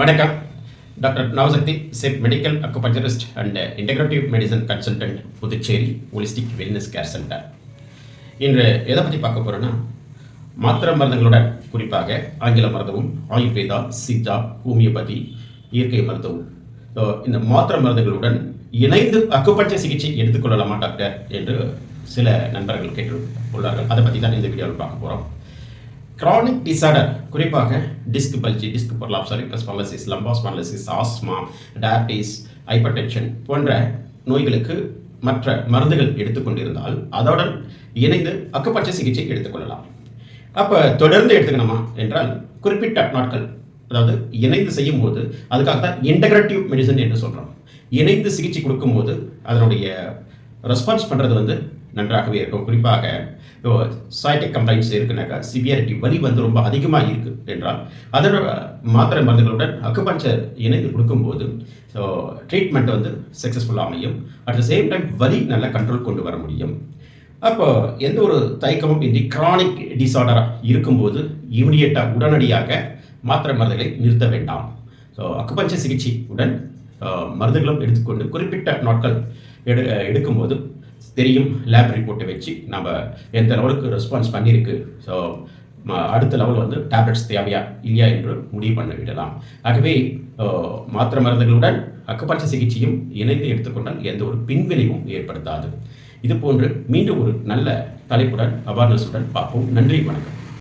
வணக்கம். Doctor Navasakthi chief medical acupuncturist and integrative medicine consultant Puducherry holistic wellness care centre. இன்று எதை பற்றி பார்க்க போகிறோன்னா மாத்திரை மருந்துகளுடன் குறிப்பாக ஆங்கில மருத்துவம் ஆயுர்வேதா சித்தா ஹோமியோபதி இயற்கை மருத்துவம் ஸோ இந்த மாத்திரை மருந்துகளுடன் இணைந்து அக்குபஞ்சர் சிகிச்சை எடுத்துக்கொள்ளலாமா டாக்டர்? என்று சில நண்பர்கள் கேட்டு உள்ளார்கள் அதை பற்றி தான் இந்த வீடியோவில் பார்க்க போகிறோம் கிரானிக் டிசார்டர் குறிப்பாக disc bulge disc prolapse spondylosis lumbar spondylosis asthma diabetes hypertension போன்ற நோய்களுக்கு மற்ற மருந்துகள் எடுத்துக்கொண்டிருந்தால் அதோடன் இணைந்து அக்கப்பட்ச சிகிச்சை எடுத்துக்கொள்ளலாம் அப்போ தொடர்ந்து எடுத்துக்கணுமா என்றால் குறிப்பிட்ட நாட்கள் அதாவது இணைந்து செய்யும் போது அதுக்காக தான் இன்டகிரேட்டிவ் மெடிசன் என்று சொல்கிறோம் இணைந்து சிகிச்சை கொடுக்கும்போது அதனுடைய ரெஸ்பான்ஸ் பண்ணுறது வந்து நன்றாகவே இருக்கும். குறிப்பாக இப்போ சைட்டிக் கம்ப்ளைண்ட்ஸ் இருக்குனாக்கா சிவியாரிட்டி வலி வந்து ரொம்ப அதிகமாக இருக்குது என்றால் அதோட மாத்திரை மருந்துகளுடன் அக்குபஞ்சர் இணைந்து கொடுக்கும்போது ஸோ ட்ரீட்மெண்ட் வந்து சக்ஸஸ்ஃபுல்லாக அமையும். அட் த சேம் டைம் வலி நல்லா கண்ட்ரோல் கொண்டு வர முடியும். அப்போ எந்த ஒரு தயக்கமும் இன்றி கிரானிக் டிசார்டராக இருக்கும்போது இமீடியட்டாக உடனடியாக மாத்திரை மருந்துகளை நிறுத்த வேண்டாம். ஸோ அக்குபஞ்ச சிகிச்சை உடன் மருந்துகளும் எடுத்துக்கொண்டு குறிப்பிட்ட நாட்கள் எடு எடுக்கும்போது தெரியும் லேப் ரிப்போர்ட்டை வச்சு நம்ம எந்த லெவலுக்கு ரெஸ்பான்ஸ் பண்ணியிருக்கு. ஸோ அடுத்த லெவல் வந்து டேப்லெட்ஸ் தேவையா இல்லையா என்று முடிவு பண்ண விடலாம். ஆகவே மாத்திரை மருந்துகளுடன் அக்குபஞ்ச சிகிச்சையும் இணைந்து எடுத்துக்கொண்டால் எந்த ஒரு பின்விளைவும் ஏற்படுத்தாது. இது போன்று மீண்டும் ஒரு நல்ல தலைப்புடன் அவேர்னஸுடன் பார்ப்போம். நன்றி வணக்கம்.